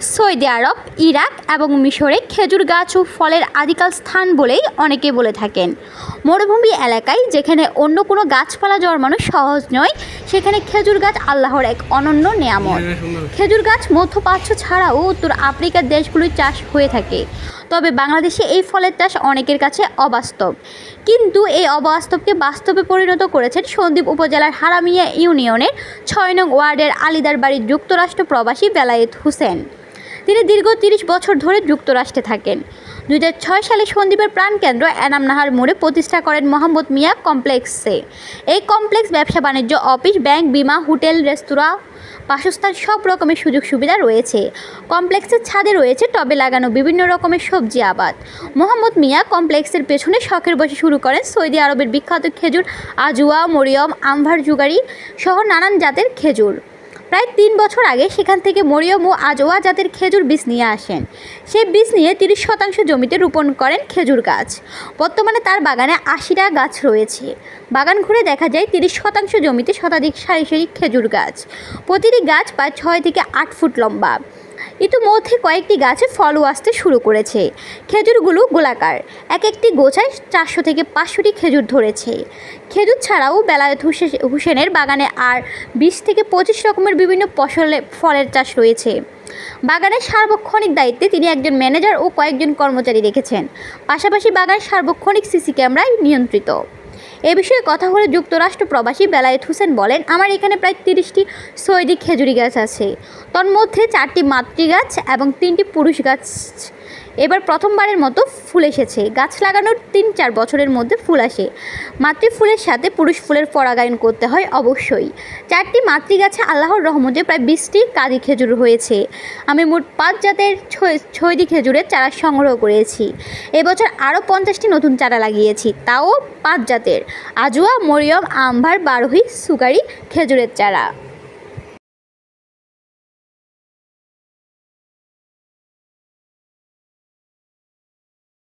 Saudi আরব, Iraq এবং মিশরে খেজুর গাছ ও ফলের আদিকাল স্থান বলেই অনেকে বলে থাকেন। মরুভূমি এলাকায় যেখানে অন্য কোনো গাছপালা জন্মানো সহজ নয়, সেখানে খেজুর গাছ আল্লাহর এক অনন্য নিয়ামত। খেজুর গাছ মধ্যপ্রাচ্য ছাড়াও উত্তর আফ্রিকার দেশগুলোয় চাষ হয়ে থাকে। তবে বাংলাদেশে এই ফলের চাষ অনেকের কাছে অবাস্তব। কিন্তু এই অবাস্তবকে বাস্তবে পরিণত করেছেন সন্দ্বীপ উপজেলার হারামিয়া ইউনিয়নের ছয় নং ওয়ার্ডের আলিদার বাড়ির যুক্তরাষ্ট্র প্রবাসী বেলায়েত হোসেন। তিনি দীর্ঘ তিরিশ বছর ধরে যুক্তরাষ্ট্রে থাকেন। দু সালে সন্দ্বীপের প্রাণকেন্দ্র এনাম নাহার মোড়ে প্রতিষ্ঠা করেন মোহাম্মদ মিয়া কমপ্লেক্সে। এই কমপ্লেক্স ব্যবসা বাণিজ্য, অফিস, ব্যাংক, বিমা, হোটেল, রেস্তোরাঁ, বাসস্থান, সব রকমের সুযোগ সুবিধা রয়েছে। কমপ্লেক্সের ছাদে রয়েছে টবে লাগানো বিভিন্ন রকমের সবজি আবাদ। মোহাম্মদ মিয়া কমপ্লেক্সের পেছনে শখের বসে শুরু করেন সৌদি আরবের বিখ্যাত খেজুর আজুয়া মরিয়ম, আমভার জুগারি সহ নানান জাতের খেজুর। প্রায় তিন বছর আগে সেখান থেকে মরিয়ম ও আজোয়া জাতের খেজুর বীজ নিয়ে আসেন। সেই বীজ নিয়ে তিরিশ শতাংশ জমিতে রোপণ করেন খেজুর গাছ। বর্তমানে তার বাগানে আশিটা গাছ রয়েছে। বাগান ঘুরে দেখা যায় তিরিশ শতাংশ জমিতে শতাধিক সারি সারি খেজুর গাছ। প্রতিটি গাছ প্রায় ছয় থেকে আট ফুট লম্বা। ইতিমধ্যে কয়েকটি গাছে ফলও আসতে শুরু করেছে। খেজুরগুলো গোলাকার। এক একটি গোছায় চারশো থেকে পাঁচশোটি খেজুর ধরেছে। খেজুর ছাড়াও বেলায়েত হুসেনের বাগানে আর বিশ থেকে পঁচিশ রকমের বিভিন্ন ফসলে ফলের চাষ রয়েছে। বাগানের সার্বক্ষণিক দায়িত্বে তিনি একজন ম্যানেজার ও কয়েকজন কর্মচারী রেখেছেন। পাশাপাশি বাগান সার্বক্ষণিক সিসি ক্যামেরায় নিয়ন্ত্রিত। এ বিষয়ে কথা হলে যুক্তরাষ্ট্র প্রবাসী বেলায়েত হোসেন বলেন, আমার এখানে প্রায় তিরিশটি সৈদিক খেজুরি গাছ আছে। তন্মধ্যে চারটি মাতৃ গাছ এবং তিনটি পুরুষ গাছ এবার প্রথমবারের মতো ফুল এসেছে। গাছ লাগানোর তিন চার বছরের মধ্যে ফুল আসে। মাতৃ ফুলের সাথে পুরুষ ফুলের পরাগায়ন করতে হয় অবশ্যই। চারটি মাতৃ গাছে আল্লাহর রহমতে প্রায় বিশটি কাদি খেজুর হয়েছে। আমি মোট পাঁচ জাতের ছয়- ছয়দি খেজুরের চারা সংগ্রহ করেছি। এবছর আরও পঞ্চাশটি নতুন চারা লাগিয়েছি, তাও পাঁচ জাতের। Ajwa, Mariam, Ambar, Barhi, Sukkari খেজুরের চারা।